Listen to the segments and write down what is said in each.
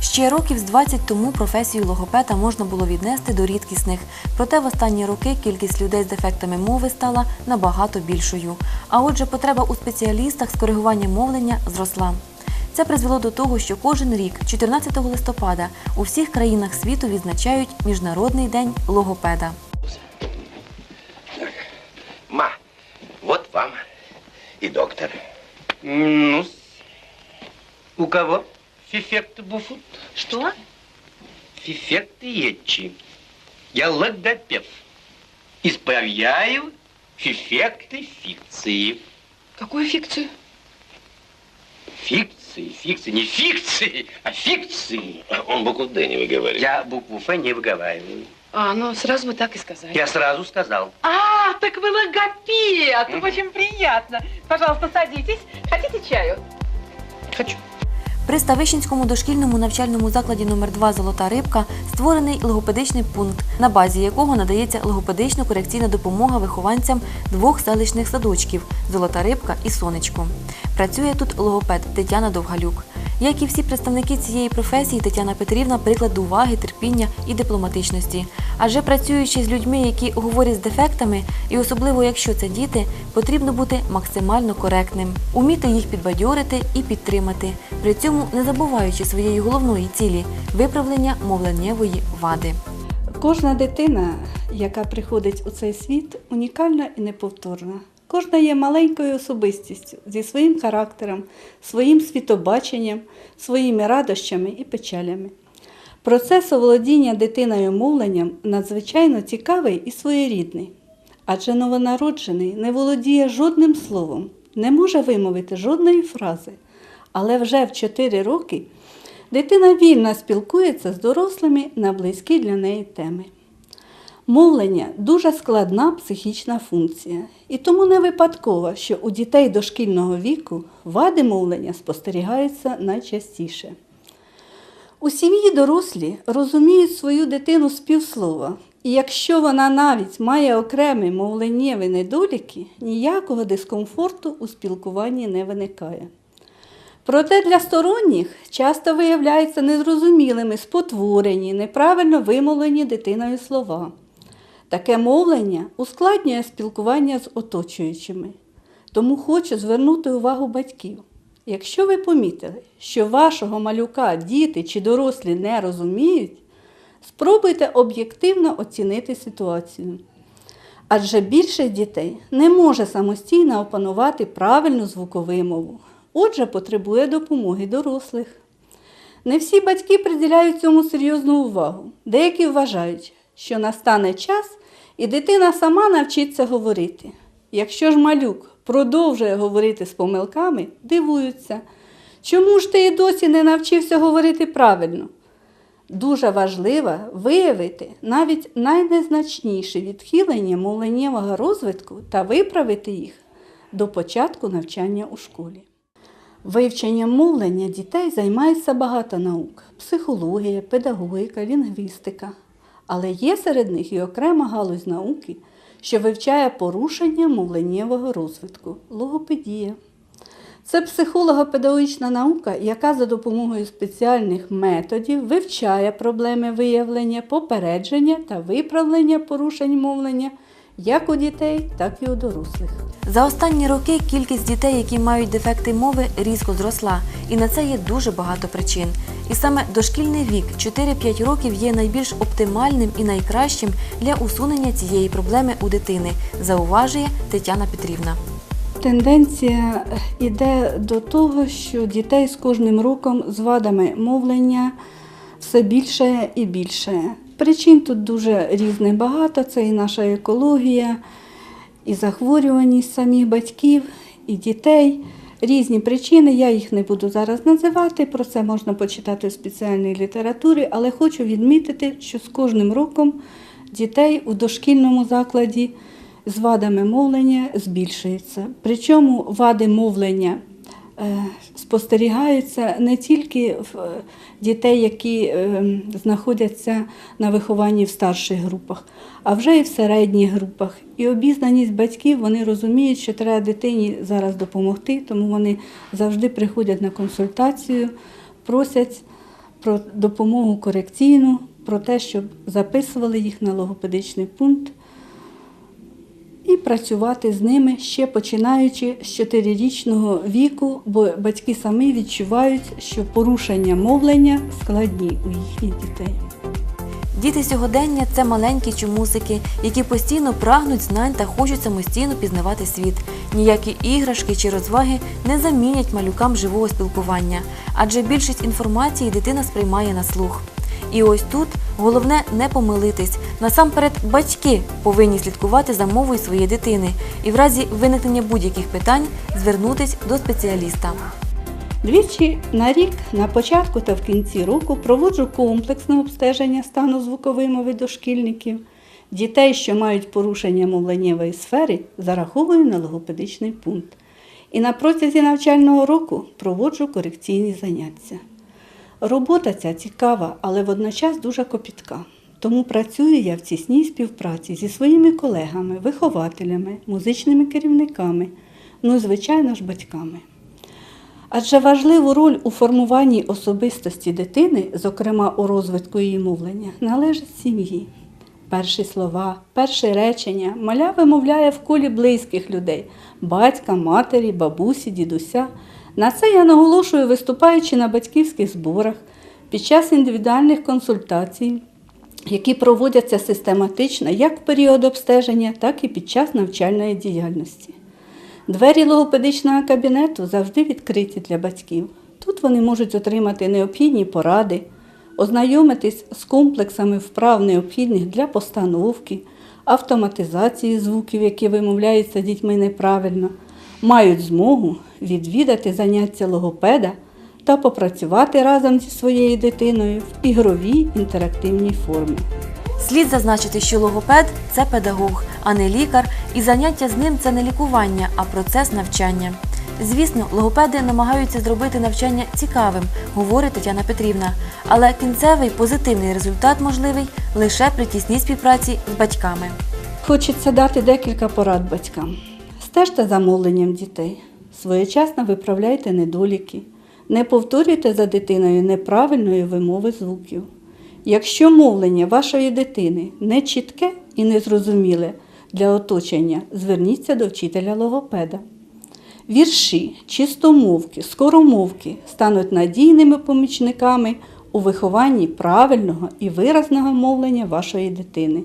Ще років з 20 тому професію логопеда можна було віднести до рідкісних. Проте в останні роки кількість людей з дефектами мови стала набагато більшою. А отже, потреба у спеціалістах з коригування мовлення зросла. Це призвело до того, що кожен рік, 14 листопада, у всіх країнах світу відзначають Міжнародний день логопеда. Ма, вот вам и доктор. ну У кого? Фифект буфут. Что? Фифект етчи. Я логопед. Исправляю фифекты фикции. Какую фикцию? Фикции, фикции, не фикции, а фикции. Он букву «Д» не выговаривает. Я букву Ф не выговариваю. А, ну сразу бы так и сказали. Я сразу сказал. А, так вы логопед! Очень приятно. Пожалуйста, садитесь. Хотите чаю? Хочу. При Ставищенському дошкільному навчальному закладі номер 2 Золота рибка створений логопедичний пункт, на базі якого надається логопедично-корекційна допомога вихованцям двох селищних садочків Золота рибка і Сонечко. Працює тут логопед Тетяна Довгалюк. Як і всі представники цієї професії, Тетяна Петрівна приклад уваги, терпіння і дипломатичності. Адже працюючи з людьми, які говорять з дефектами, і особливо якщо це діти, потрібно бути максимально коректним, уміти їх підбадьорити і підтримати, при цьому не забуваючи своєї головної цілі виправлення мовленнєвої вади. Кожна дитина, яка приходить у цей світ, унікальна і неповторна. Кожна є маленькою особистістю зі своїм характером, своїм світобаченням, своїми радощами і печалями. Процес оволодіння дитиною мовленням надзвичайно цікавий і своєрідний, адже новонароджений не володіє жодним словом, не може вимовити жодної фрази, але вже в 4 роки дитина вільно спілкується з дорослими на близькі для неї теми. Мовлення дуже складна психічна функція, і тому не випадково, що у дітей дошкільного віку вади мовлення спостерігаються найчастіше. У сім'ї дорослі розуміють свою дитину з півслова, і якщо вона навіть має окремі мовленнєві недоліки, ніякого дискомфорту у спілкуванні не виникає. Проте для сторонніх часто виявляються незрозумілими спотворені, неправильно вимовлені дитиною слова. Таке мовлення ускладнює спілкування з оточуючими. Тому хочу звернути увагу батьків. Якщо ви помітили, що вашого малюка діти чи дорослі не розуміють, спробуйте об'єктивно оцінити ситуацію. Адже більшість дітей не може самостійно опанувати правильну звуковимову, отже, потребує допомоги дорослих. Не всі батьки приділяють цьому серйозну увагу. Деякі вважають, що настане час і дитина сама навчиться говорити. Якщо ж малюк продовжує говорити з помилками, дивуються, чому ж ти і досі не навчився говорити правильно? Дуже важливо виявити навіть найнезначніші відхилення мовленнєвого розвитку та виправити їх до початку навчання у школі. Вивченням мовлення дітей займається багато наук психологія, педагогіка, лінгвістика. Але є серед них і окрема галузь науки, що вивчає порушення мовленнєвого розвитку логопедія. Це психолого-педагогічна наука, яка за допомогою спеціальних методів вивчає проблеми виявлення, попередження та виправлення порушень мовлення як у дітей, так і у дорослих. За останні роки кількість дітей, які мають дефекти мови, різко зросла, і на це є дуже багато причин. І саме дошкільний вік 4-5 років є найбільш оптимальним і найкращим для усунення цієї проблеми у дитини, зауважує Тетяна Петрівна. Тенденція йде до того, що дітей з кожним роком з вадами мовлення все більше і більше. Причин тут дуже різних багато. Це і наша екологія, і захворюваність самих батьків, і дітей. Різні причини, я їх не буду зараз називати, про це можна почитати в спеціальній літературі, але хочу відмітити, що з кожним роком дітей у дошкільному закладі з вадами мовлення збільшується. Причому вади мовлення е, спостерігаються не тільки в е, дітей, які е, знаходяться на вихованні в старших групах, а вже і в середніх групах. І обізнаність батьків вони розуміють, що треба дитині зараз допомогти, тому вони завжди приходять на консультацію, просять про допомогу корекційну, про те, щоб записували їх на логопедичний пункт і працювати з ними ще починаючи з 4-річного віку, бо батьки самі відчувають, що порушення мовлення складні у їхніх дітей. Діти сьогодення це маленькі чомусики, які постійно прагнуть знань та хочуть самостійно пізнавати світ. Ніякі іграшки чи розваги не замінять малюкам живого спілкування, адже більшість інформації дитина сприймає на слух. І ось тут головне не помилитись. Насамперед, батьки повинні слідкувати за мовою своєї дитини і в разі виникнення будь-яких питань звернутись до спеціаліста. Двічі на рік на початку та в кінці року проводжу комплексне обстеження стану звукової мови дошкільників. Дітей, що мають порушення мовленнєвої сфери, зараховую на логопедичний пункт. І на протязі навчального року проводжу корекційні заняття. Робота ця цікава, але водночас дуже копітка. Тому працюю я в тісній співпраці зі своїми колегами, вихователями, музичними керівниками, ну і, звичайно ж, батьками. Адже важливу роль у формуванні особистості дитини, зокрема у розвитку її мовлення, належить сім'ї. Перші слова, перше речення маля вимовляє в колі близьких людей батька, матері, бабусі, дідуся. На це я наголошую, виступаючи на батьківських зборах під час індивідуальних консультацій, які проводяться систематично як в період обстеження, так і під час навчальної діяльності. Двері логопедичного кабінету завжди відкриті для батьків. Тут вони можуть отримати необхідні поради, ознайомитись з комплексами вправ необхідних для постановки, автоматизації звуків, які вимовляються дітьми неправильно, мають змогу відвідати заняття логопеда та попрацювати разом зі своєю дитиною в ігровій інтерактивній формі. Слід зазначити, що логопед це педагог, а не лікар, і заняття з ним це не лікування, а процес навчання. Звісно, логопеди намагаються зробити навчання цікавим, говорить Тетяна Петрівна, але кінцевий позитивний результат можливий лише при тісній співпраці з батьками. Хочеться дати декілька порад батькам. Стежте за мовленням дітей, своєчасно виправляйте недоліки, не повторюйте за дитиною неправильної вимови звуків. Якщо мовлення вашої дитини не чітке і незрозуміле для оточення, зверніться до вчителя логопеда. Вірші, чистомовки, скоромовки стануть надійними помічниками у вихованні правильного і виразного мовлення вашої дитини.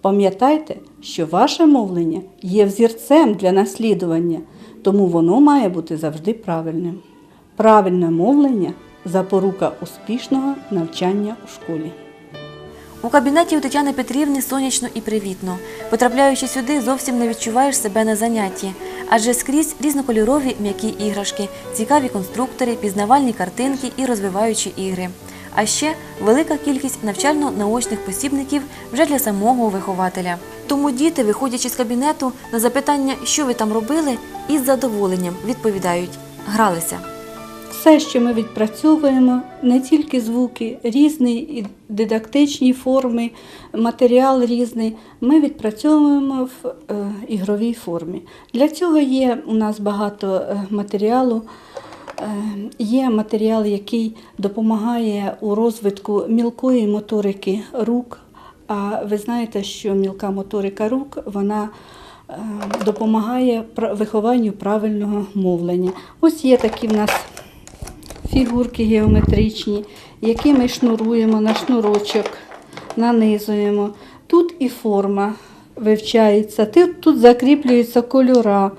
Пам'ятайте, що ваше мовлення є взірцем для наслідування, тому воно має бути завжди правильним. Правильне мовлення запорука успішного навчання у школі. У кабінеті у Тетяни Петрівни сонячно і привітно. Потрапляючи сюди, зовсім не відчуваєш себе на занятті, адже скрізь різнокольорові м'які іграшки, цікаві конструктори, пізнавальні картинки і розвиваючі ігри. А ще велика кількість навчально-наочних посібників вже для самого вихователя. Тому діти, виходячи з кабінету, на запитання, що ви там робили, із задоволенням відповідають гралися. Все, що ми відпрацьовуємо, не тільки звуки, різні дидактичні форми, матеріал різний, ми відпрацьовуємо в е, ігровій формі. Для цього є у нас багато е, матеріалу. Е, Є матеріал, який допомагає у розвитку мілкої моторики рук. А ви знаєте, що мілка моторика рук вона е, допомагає вихованню правильного мовлення. Ось є такі в нас фігурки геометричні, які ми шнуруємо на шнурочок, нанизуємо. Тут і форма вивчається, тут, закріплюються кольора.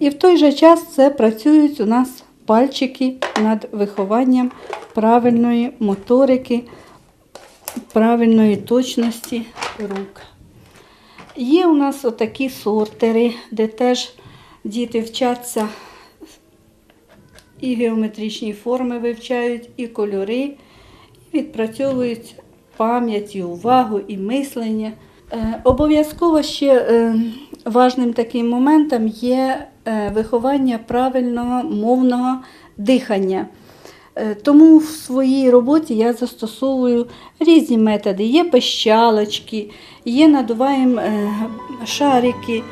І в той же час це працюють у нас пальчики над вихованням правильної моторики, правильної точності рук. Є у нас отакі сортери, де теж діти вчаться і геометричні форми вивчають, і кольори, і відпрацьовують пам'ять, і увагу, і мислення. Е, Обов'язково ще е, важним таким моментом є виховання правильного мовного дихання. Е, Тому в своїй роботі я застосовую різні методи. Є пищалочки, є надуваємо е, шарики.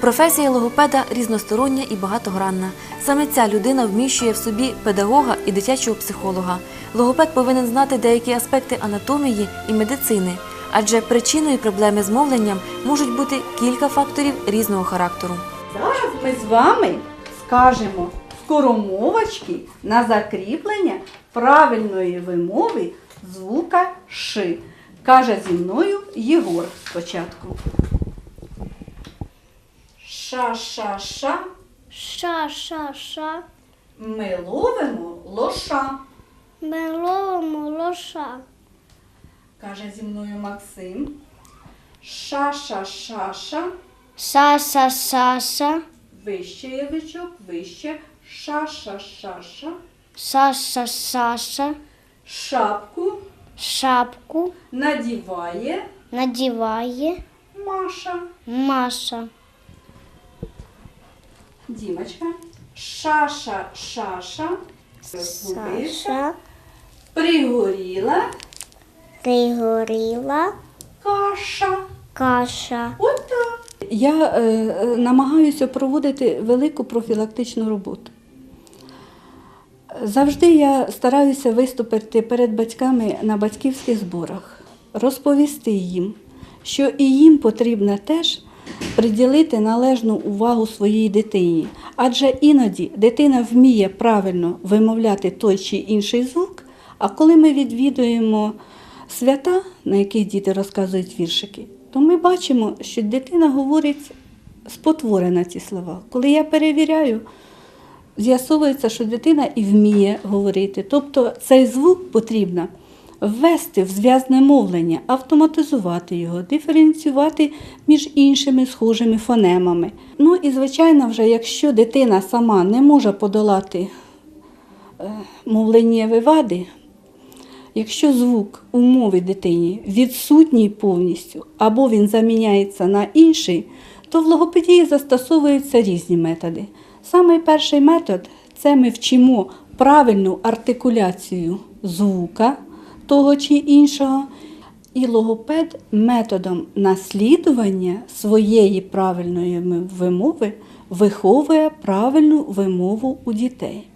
Професія логопеда різностороння і багатогранна. Саме ця людина вміщує в собі педагога і дитячого психолога. Логопед повинен знати деякі аспекти анатомії і медицини, адже причиною проблеми з мовленням можуть бути кілька факторів різного характеру. Зараз ми з вами скажемо скоромовочки на закріплення правильної вимови звука Ш. Каже зі мною Єгор спочатку. Ша-ша-ша. Ша-ша-ша, Ми ловимо лоша. ми ловимо лоша. Каже зі мною Максим. Ша-ша-ша-ша. Са-са-са-са, Вище язичок, вище. Ша-ша-ша-ша. Шапку шапку надіває надіває Маша. Маша. Дімочка. Шаша, шаша. Розгубився. Саша Пригоріла пригоріла каша. каша. Отак. Я е, е, намагаюся проводити велику профілактичну роботу. Завжди я стараюся виступити перед батьками на батьківських зборах, розповісти їм, що і їм потрібно теж приділити належну увагу своїй дитині. Адже іноді дитина вміє правильно вимовляти той чи інший звук, а коли ми відвідуємо свята, на яких діти розказують віршики, то ми бачимо, що дитина говорить спотворено ці слова. Коли я перевіряю, з'ясовується, що дитина і вміє говорити. Тобто цей звук потрібно ввести в зв'язне мовлення, автоматизувати його, диференціювати між іншими схожими фонемами. Ну і, звичайно, вже якщо дитина сама не може подолати е, мовленнєві вади, Якщо звук у мові дитині відсутній повністю або він заміняється на інший, то в логопедії застосовуються різні методи. Самий перший метод це ми вчимо правильну артикуляцію звука того чи іншого. І логопед методом наслідування своєї правильної вимови виховує правильну вимову у дітей.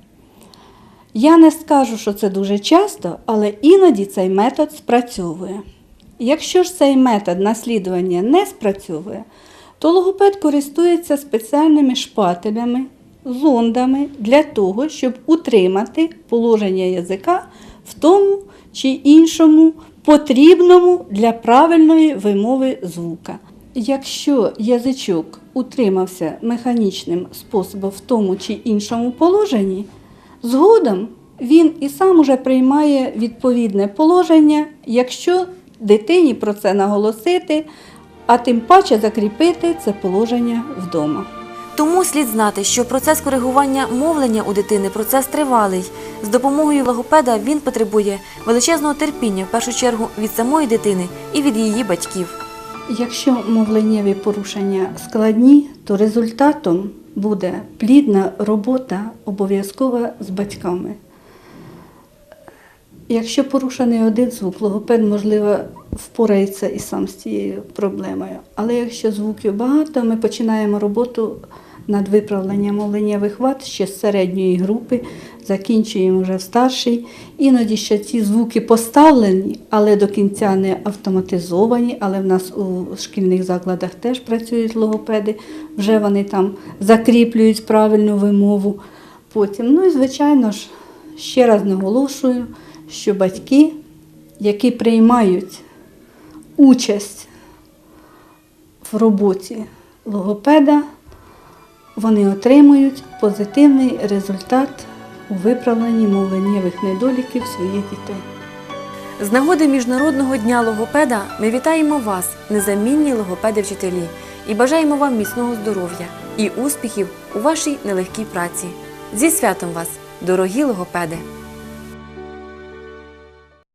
Я не скажу, що це дуже часто, але іноді цей метод спрацьовує. Якщо ж цей метод наслідування не спрацьовує, то логопед користується спеціальними шпателями, зондами для того, щоб утримати положення язика в тому чи іншому потрібному для правильної вимови звука. Якщо язичок утримався механічним способом в тому чи іншому положенні, Згодом він і сам уже приймає відповідне положення, якщо дитині про це наголосити, а тим паче закріпити це положення вдома. Тому слід знати, що процес коригування мовлення у дитини процес тривалий. З допомогою логопеда він потребує величезного терпіння в першу чергу від самої дитини і від її батьків. Якщо мовленнєві порушення складні, то результатом буде плідна робота обов'язкова з батьками. Якщо порушений один звук, логопед, можливо, впорається і сам з цією проблемою. Але якщо звуків багато, ми починаємо роботу над виправленням оленєвих вад ще з середньої групи, закінчуємо вже в старшій. Іноді ще ці звуки поставлені, але до кінця не автоматизовані. Але в нас у шкільних закладах теж працюють логопеди, вже вони там закріплюють правильну вимову. Потім, ну і звичайно ж, ще раз наголошую, що батьки, які приймають участь в роботі логопеда, вони отримують позитивний результат у виправленні мовленнєвих недоліків своїх дітей. З нагоди Міжнародного дня логопеда ми вітаємо вас, незамінні логопеди-вчителі, і бажаємо вам міцного здоров'я і успіхів у вашій нелегкій праці. Зі святом вас, дорогі логопеди!